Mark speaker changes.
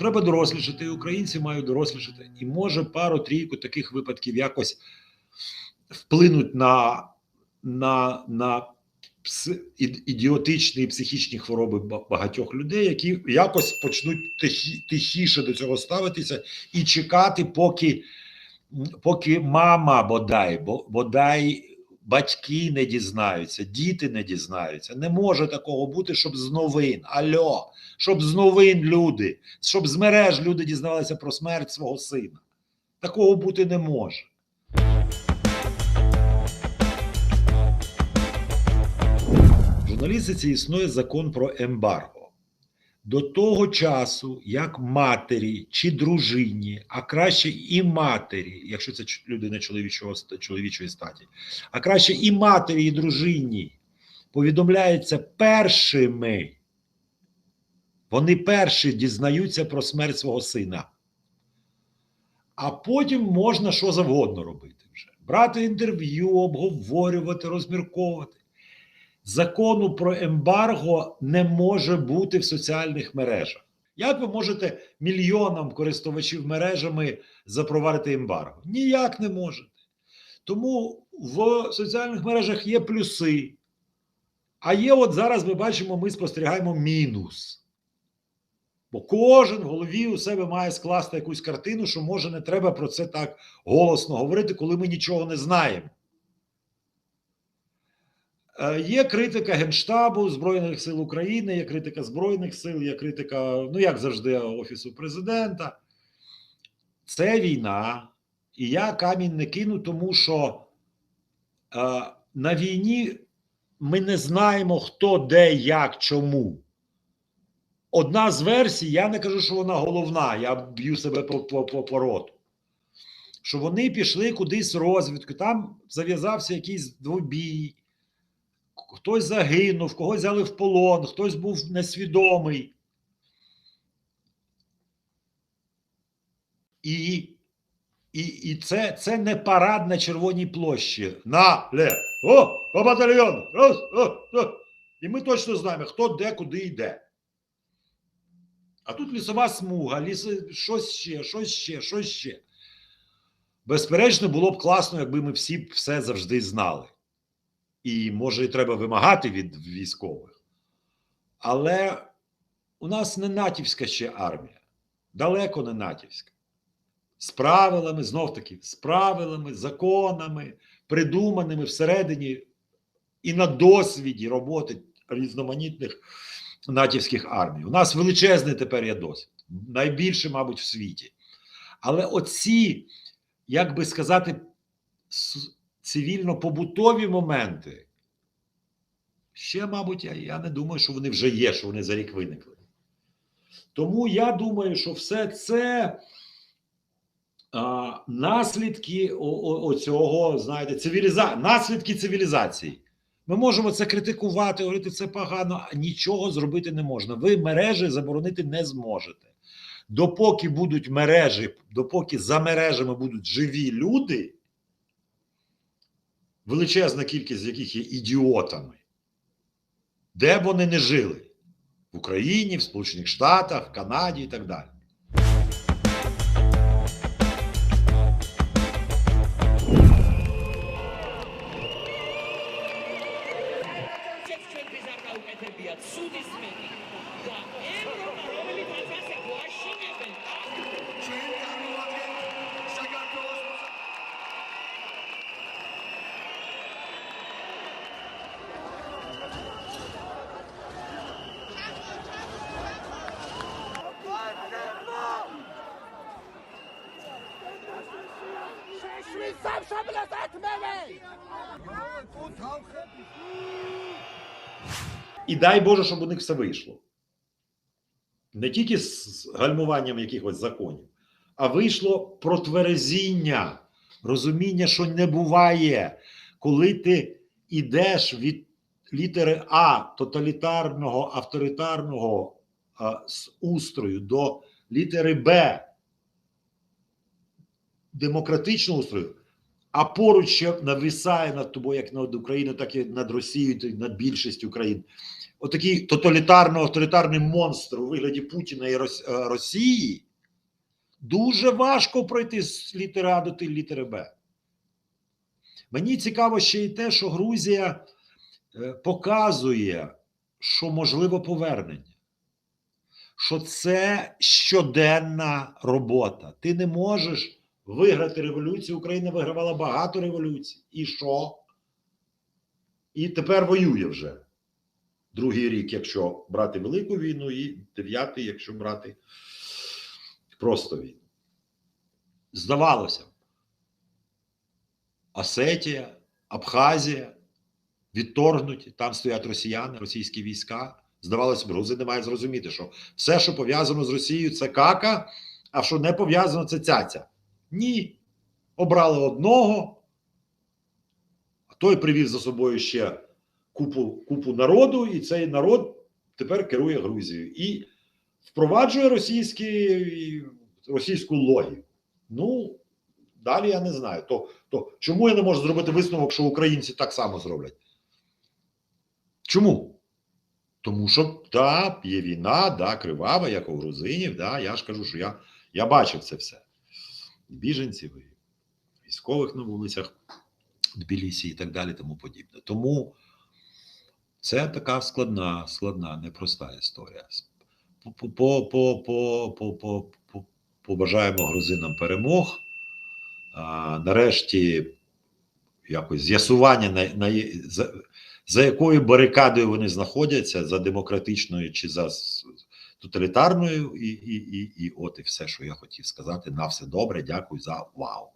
Speaker 1: Треба дорослішати, і українці мають дорослішати. І може пару-трійку таких випадків якось вплинуть на, на, на ідіотичні психічні хвороби багатьох людей, які якось почнуть тихі, тихіше до цього ставитися і чекати, поки, поки мама бодай, бо, бодай батьки не дізнаються, діти не дізнаються. Не може такого бути, щоб з новин. Альо, щоб з новин люди, щоб з мереж люди дізнавалися про смерть свого сина. Такого бути не може. Журналістиці існує закон про ембарго. До того часу, як матері чи дружині, а краще і матері, якщо це людина чоловічого чоловічої статі, а краще і матері, і дружині повідомляється першими. Вони перші дізнаються про смерть свого сина. А потім можна що завгодно робити вже. Брати інтерв'ю, обговорювати, розмірковувати. Закону про ембарго не може бути в соціальних мережах. Як ви можете мільйонам користувачів мережами запровадити ембарго? Ніяк не можете. Тому в соціальних мережах є плюси. А є, от зараз ми бачимо, ми спостерігаємо мінус. Бо кожен в голові у себе має скласти якусь картину, що може не треба про це так голосно говорити, коли ми нічого не знаємо. Е, Є критика Генштабу Збройних сил України, є критика Збройних сил, є критика, ну як завжди, Офісу президента. Це війна, і я камінь не кину, тому що е, на війні ми не знаємо, хто, де, як, чому. Одна з версій, я не кажу, що вона головна, я б'ю себе по, по, по, по роту. Що вони пішли кудись розвідку, там зав'язався якийсь двобій, хтось загинув, когось взяли в полон, хтось був несвідомий. І, і, і це, це не парад на Червоній площі. На, ле, о, по батальйону. Раз, о, о. І ми точно знаємо, хто де, куди йде. А тут лісова смуга, ліси, щось ще, щось ще, щось ще. Безперечно, було б класно, якби ми всі все завжди знали. І може, і треба вимагати від військових. Але у нас не натівська ще армія, далеко не натівська. З правилами, знов таки, з правилами, законами, придуманими всередині і на досвіді роботи різноманітних натівських армій. У нас величезний тепер є досвід, найбільше, мабуть, в світі. Але оці, як би сказати, цивільно-побутові моменти, ще, мабуть, я, я не думаю, що вони вже є, що вони за рік виникли. Тому я думаю, що все це а, наслідки оцього, знаєте, цивіліза... наслідки цивілізації. Ми можемо це критикувати, говорити, це погано, а нічого зробити не можна. Ви мережі заборонити не зможете. Допоки будуть мережі, допоки за мережами будуть живі люди, величезна кількість з яких є ідіотами, де б вони не жили в Україні, в Сполучених Штатах, в Канаді і так далі.
Speaker 2: Швейцарша атмелей!
Speaker 1: І дай Боже, щоб у них все вийшло. Не тільки з гальмуванням якихось законів, а вийшло про тверезіння, розуміння, що не буває, коли ти йдеш від літери А тоталітарного, авторитарного а, з устрою до літери Б демократичного устрою, а поруч ще нависає над тобою, як над Україною, так і над Росією, і над більшістю країн. Отакий тоталітарно авторитарний монстр у вигляді Путіна і е, Росії дуже важко пройти з літери А до літери Б. Мені цікаво ще й те, що Грузія е, показує, що можливо повернення. Що це щоденна робота. Ти не можеш виграти революцію. Україна вигравала багато революцій. І що? І тепер воює вже. Другий рік, якщо брати велику війну, і дев'ятий, якщо брати просто війну. Здавалося, Осетія, Абхазія відторгнуті, там стоять росіяни, російські війська. Здавалося б, грузи не мають зрозуміти, що все, що пов'язано з Росією, це кака, а що не пов'язано, це цяця. Ні. Обрали одного, а той привів за собою ще купу, купу народу, і цей народ тепер керує Грузією і впроваджує російську логіку. Ну, далі я не знаю. То, то чому я не можу зробити висновок, що українці так само зроблять? Чому? Тому що да, є війна, да, кривава, як у грузинів. Да, я ж кажу, що я, я бачив це все. Біженців, і військових на вулицях Тбілісі і так далі, тому подібне. Тому це така складна, складна, непроста історія. По- по- по- по- по- по- по- по- Побажаємо грузинам перемог. А, нарешті якось з'ясування на, на за, за якою барикадою вони знаходяться, за демократичною чи за тоталітарною, і, і, і, і от і все, що я хотів сказати. На все добре, дякую за увагу.